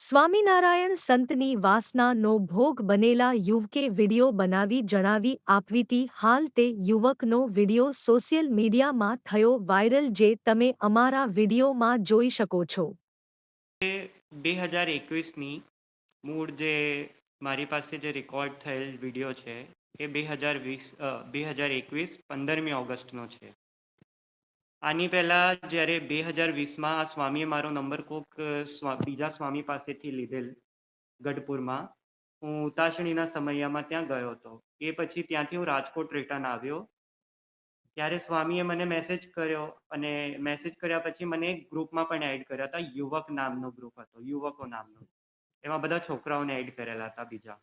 સ્વામિનારાયણ સંતની વાસનાનો ભોગ બનેલા યુવકે વિડિયો બનાવી જણાવી આપવીતી હાલ તે યુવકનો વિડિયો સોશિયલ મીડિયામાં થયો વાયરલ જે તમે અમારા વિડિયોમાં જોઈ શકો છો. બે હજાર એકવીસની મૂળ જે મારી પાસે જે રેકોર્ડ થયેલ વીડિયો છે, એ બે હજાર વીસ બે હજાર એકવીસ પંદરમી ઓગસ્ટનો છે. આની પહેલાં જ્યારે બે હજાર વીસમાં આ સ્વામીએ મારો નંબર કોક બીજા સ્વામી પાસેથી લીધેલ ગઢપુરમાં, હું ઉતાસણીના સમયમાં ત્યાં ગયો હતો. એ પછી ત્યાંથી હું રાજકોટ રિટર્ન આવ્યો. ત્યારે સ્વામીએ મને મેસેજ કર્યો અને મેસેજ કર્યા પછી મને એક ગ્રુપમાં પણ એડ કર્યા હતા. યુવક નામનો ગ્રુપ હતો. યુવકો નામનો. એમાં બધા છોકરાઓને એડ કરેલા હતા બીજા.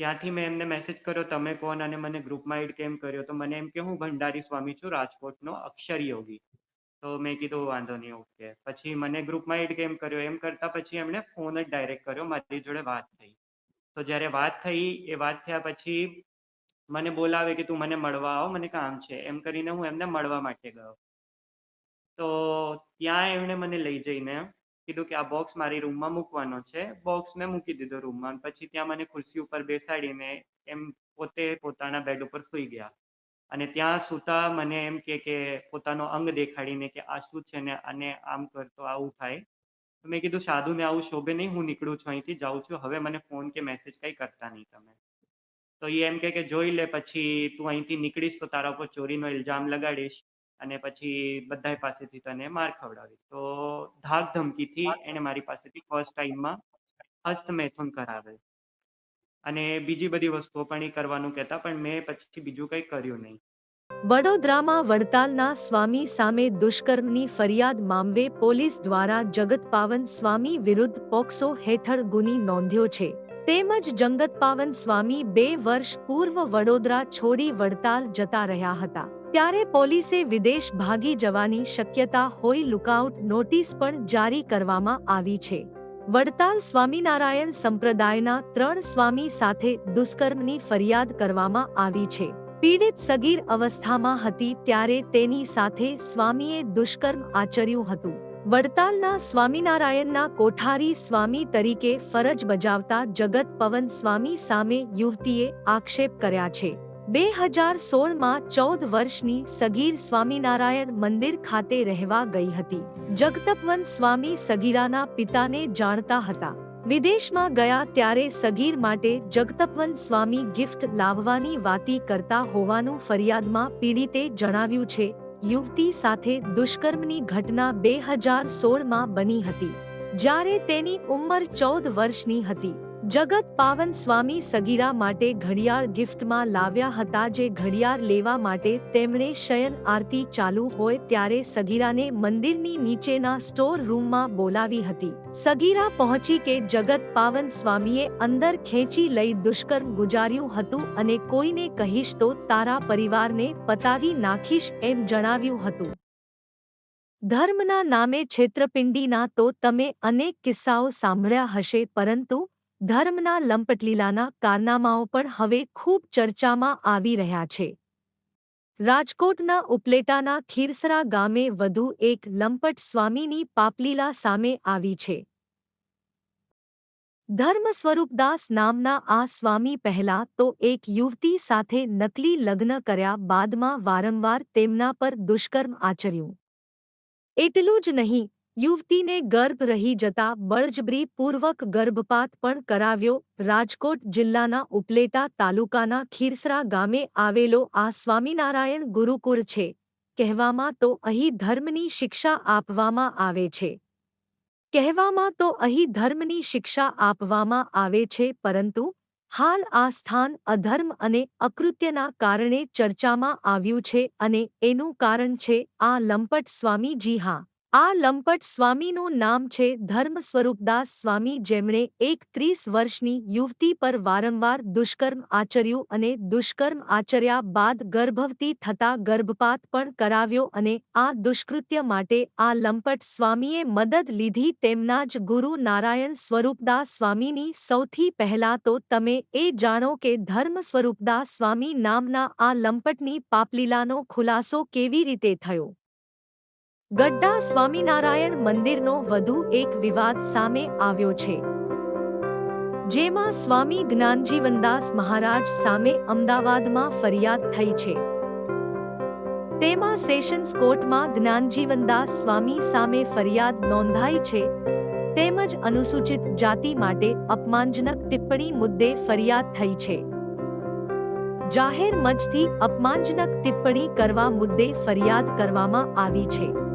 ત્યાંથી મેં એમને મેસેજ કર્યો, તમે કોણ? અને મને ગ્રુપમાં એડ કેમ કર્યો? તો મને એમ કે, હું ભંડારી સ્વામી છું, રાજકોટનો અક્ષર યોગી. તો મેં કીધું, વાંધો નહીં ઓકે પછી મને ગ્રુપમાં એડ કેમ કર્યો? એમ કરતા પછી એમણે ફોન જ ડાયરેક્ટ કર્યો, મારી જોડે વાત થઈ. તો જ્યારે વાત થઈ, એ વાત થયા પછી મને બોલાવે કે, તું મને મળવા આવો, મને કામ છે. એમ કરીને હું એમને મળવા માટે ગયો. તો ત્યાં એમણે મને લઈ જઈને કીધું કે આ બોક્સ મારી રૂમમાં મૂકવાનો છે. બોક્સ મેં મૂકી દીધો રૂમમાં પછી ત્યાં મને ખુરશી ઉપર બેસાડીને એમ પોતે પોતાના બેડ ઉપર સૂઈ ગયા. અને ત્યાં સૂતા મને એમ કે કે પોતાનો અંગ દેખાડીને કે આ શું છે ને અને આમ કરતો આવું થાય. મેં કીધું, સાધુ ને આવું શોભે નહીં. હું નીકળું છું અહીંથી. જાઉં છું. હવે મને ફોન કે મેસેજ કંઈ કરતા નહીં તમે. તો એ એમ કે જોઈ લે, પછી તું અહીંથી નીકળીશ તો તારા ઉપર ચોરીનો ઇલ્ઝામ લગાડીશ. અને પછી બધા પાસેથી તને માર ખવડાવી તો ધાક ધમકીથી એને મારી પાસેથી ફર્સ્ટ ટાઈમમાં હસ્તમૈથુન કરાવે. અને બીજી બધી વસ્તુઓ પણ એ કરવાનું કહેતા પણ મેં પછી બીજું કંઈ કર્યું નહીં. વડોદરામાં વડતાલના સ્વામી સામે દુષ્કર્મની ફરિયાદ મામલે પોલીસ દ્વારા જગતપાવન સ્વામી વિરુદ્ધ પોક્સો હેઠળ ગુની નોંધ્યો છે. તેમજ જંગતપાવન સ્વામી બે વર્ષ પૂર્વ વડોદરા છોડી વડતાલ જતા રહ્યા હતા. ત્યારે પોલીસે વિદેશ ભાગી જવાની શક્યતા હોઈ લુકઆઉટ નોટિસ પણ જારી કરવામાં આવી છે. વડતાલ સ્વામિનારાયણ સંપ્રદાયના ત્રણ સ્વામી સાથે દુષ્કર્મની ફરિયાદ કરવામાં આવી છે. પીડિત સગીર અવસ્થામાં હતી ત્યારે તેની સાથે સ્વામીએ દુષ્કર્મ આચર્યું હતું. વડતાલના સ્વામિનારાયણના કોઠારી સ્વામી તરીકે ફરજ બજાવતા જગત પવન સ્વામી સામે યુવતીએ આક્ષેપ કર્યા છે. બે હજાર સોળમાં ચૌદ વર્ષની સગીર સ્વામિનારાયણ મંદિર ખાતે રહેવા ગઈ હતી. જગતપવન સ્વામી સગીરાના પિતાને જાણતા હતા. વિદેશમાં ગયા ત્યારે સગીર માટે જગતપવન સ્વામી ગિફ્ટ લાવવાની વાતી કરતા હોવાનું ફરિયાદમાં પીડિતે જણાવ્યું છે, યુવતી સાથે દુષ્કર્મની ઘટના બે હજાર સોળમાં બની હતી. જ્યારે તેની ઉંમર ચૌદ વર્ષની હતી. જગત પાવન સ્વામી સગીરા માટે ઘડિયાળ ગિફ્ટમાં લાવ્યા હતા જે ઘડિયાળ લેવા માટે તેમણે શયન આરતી ચાલુ હોય ત્યારે સગીરાને મંદિરની નીચેના સ્ટોર રૂમમાં બોલાવી હતી. સગીરા પહોંચી કે જગત પાવન સ્વામીએ અંદર ખેંચી લઈ દુષ્કર્મ ગુજાર્યું હતું અને કોઈને કહીશ તો તારા પરિવારને પતાવી નાખીશ એમ જણાવ્યું હતું. ધર્મના નામે છેત્રપિંડીના તો તમે અનેક કિસ્સાઓ સાંભળ્યા હશે પરંતુ ધર્મના લંપટલીલાના કારનામાઓ પણ હવે ખૂબ ચર્ચામાં આવી રહ્યા છે. રાજકોટના ઉપલેટાના ખીરસરા ગામે વધુ એક લંપટ સ્વામીની પાપલીલા સામે આવી છે. ધર્મ સ્વરૂપદાસ નામના આ સ્વામી પહેલા તો એક યુવતી સાથે નકલી લગ્ન કર્યા બાદમાં વારંવાર તેમના પર દુષ્કર્મ આચર્યું. એટલું જ નહીં યુવતીને ગર્ભ રહી જતા બળજબરીપૂર્વક ગર્ભપાત પણ કરાવ્યો. રાજકોટ જિલ્લાના ઉપલેટા તાલુકાના ખીરસરા ગામે આવેલો આ સ્વામિનારાયણ ગુરુકુળ છે. કહેવામાં તો અહીં ધર્મની શિક્ષા આપવામાં આવે છે. કહેવામાં તો અહીં ધર્મની શિક્ષા આપવામાં આવે છે, પરંતુ હાલ આ સ્થાન અધર્મ અને અકૃત્યના કારણે ચર્ચામાં આવ્યું છે અને એનું કારણ છે આ લંપટ સ્વામીજી હા. આ લંપટ સ્વામીનું નામ છે ધર્મ સ્વરૂપદાસ સ્વામી જેમણે એક ત્રીસ વર્ષની યુવતી પર વારંવાર દુષ્કર્મ આચર્યું અને દુષ્કર્મ આચર્યા બાદ ગર્ભવતી થતા ગર્ભપાત પણ કરાવ્યો અને આ દુષ્કૃત્ય માટે આ લંપટ સ્વામીએ મદદ લીધી તેમના જ ગુરુ નારાયણ સ્વરૂપદાસ સ્વામીની સૌથી પહેલા તો તમે એ જાણો કે ધર્મ સ્વરૂપદાસ સ્વામી નામના આ લંપટની પાપલીલાનો ખુલાસો કેવી રીતે થયો. ગડ્ડા સ્વામિનારાયણ મંદિરનો વધુ એક વિવાદ સામે આવ્યો છે. જેમાં સ્વામી જ્ઞાનજીવનદાસ મહારાજ સામે અમદાવાદમાં ફરિયાદ થઈ છે. તેમાં સેશન્સ કોર્ટમાં જ્ઞાનજીવનદાસ સ્વામી સામે ફરિયાદ નોંધાઈ છે. તેમજ અનુસૂચિત જાતિ માટે અપમાનજનક ટિપ્પણી મુદ્દે ફરિયાદ થઈ છે. જાહેર મંચથી અપમાનજનક ટિપ્પણી કરવા મુદ્દે ફરિયાદ કરવામાં આવી છે.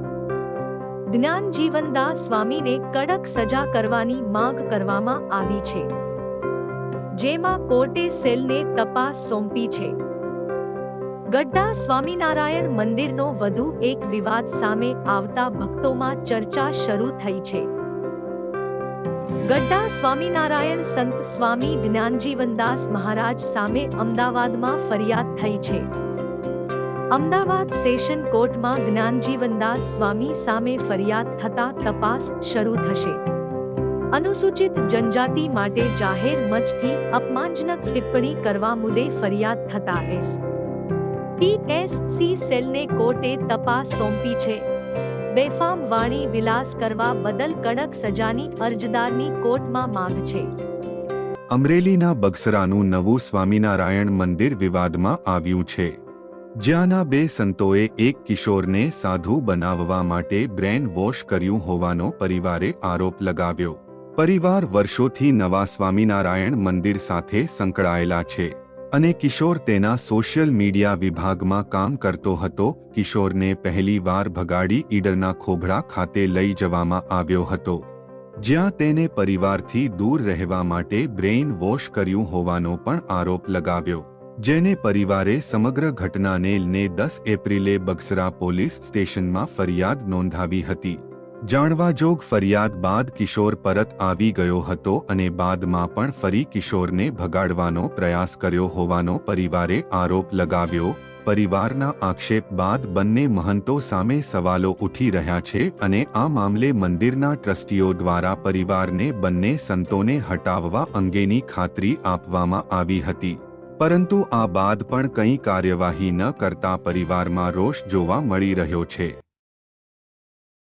જ્ઞાન જીવનદાસ સ્વામીને કડક સજા કરવાની માંગ કરવામાં આવી છે. જેમાં કોર્ટે સેલને તપાસ સોંપી છે. ગડ્ડા સ્વામિનારાયણ મંદિરનો વધુ એક વિવાદ સામે આવતા ભક્તોમાં ચર્ચા શરૂ થઈ છે. ગડ્ડા સ્વામિનારાયણ સંત સ્વામી જ્ઞાનજીવનદાસ મહારાજ સામે અમદાવાદમાં ફરિયાદ થઈ છે. અમદાવાદ સેશન કોર્ટમાં જ્ઞાનજીવનદાસ સ્વામી સામે ફરિયાદ થતા તપાસ શરૂ થશે. અનુસૂચિત જનજાતિ માટે જાહેર મંચથી અપમાનજનક ટિપ્પણી કરવા મુદ્દે ફરિયાદ થતા એસ. ટીએસસી સેલને કોર્ટે તપાસ સોંપી છે. બેફામ વાણી વિલાસ કરવા બદલ કડક સજાની અરજદારની કોર્ટમાં માંગ છે. અમરેલીના બગસરાનું નવું સ્વામિનારાયણ મંદિર વિવાદમાં આવ્યું છે. જ્યાંના બે સંતોએ એક કિશોરને સાધુ બનાવવા માટે બ્રેન વોશ કર્યું હોવાનો પરિવારે આરોપ લગાવ્યો. પરિવાર વર્ષોથી નવા સ્વામિનારાયણ મંદિર સાથે સંકળાયેલા છે અને કિશોર તેના સોશિયલ મીડિયા વિભાગમાં કામ કરતો હતો. કિશોરને પહેલીવાર ભગાડી ઈડરના ખોભડા ખાતે લઈ જવામાં આવ્યો હતો, જ્યાં તેને પરિવારથી દૂર રહેવા માટે બ્રેઇન વોશ કર્યું હોવાનો પણ આરોપ લગાવ્યો. જેને પરિવારે સમગ્ર ઘટનાને લઈને દસ એપ્રિલે બગસરા પોલીસ સ્ટેશનમાં ફરિયાદ નોંધાવી હતી. જાણવાજોગ ફરિયાદ બાદ કિશોર પરત આવી ગયો હતો અને બાદમાં પણ ફરી કિશોરને ભગાડવાનો પ્રયાસ કર્યો હોવાનો પરિવારે આરોપ લગાવ્યો. પરિવારના આક્ષેપ બાદ બંને મહંતો સામે સવાલો ઉઠી રહ્યા છે અને આ મામલે મંદિરના ટ્રસ્ટીઓ દ્વારા પરિવારને બંને સંતોને હટાવવા અંગેની ખાતરી આપવામાં આવી હતી. પરંતુ આ બાદ પણ કંઈ કાર્યવાહી ન કરતા પરિવારમાં રોષ જોવા મળી રહ્યો છે.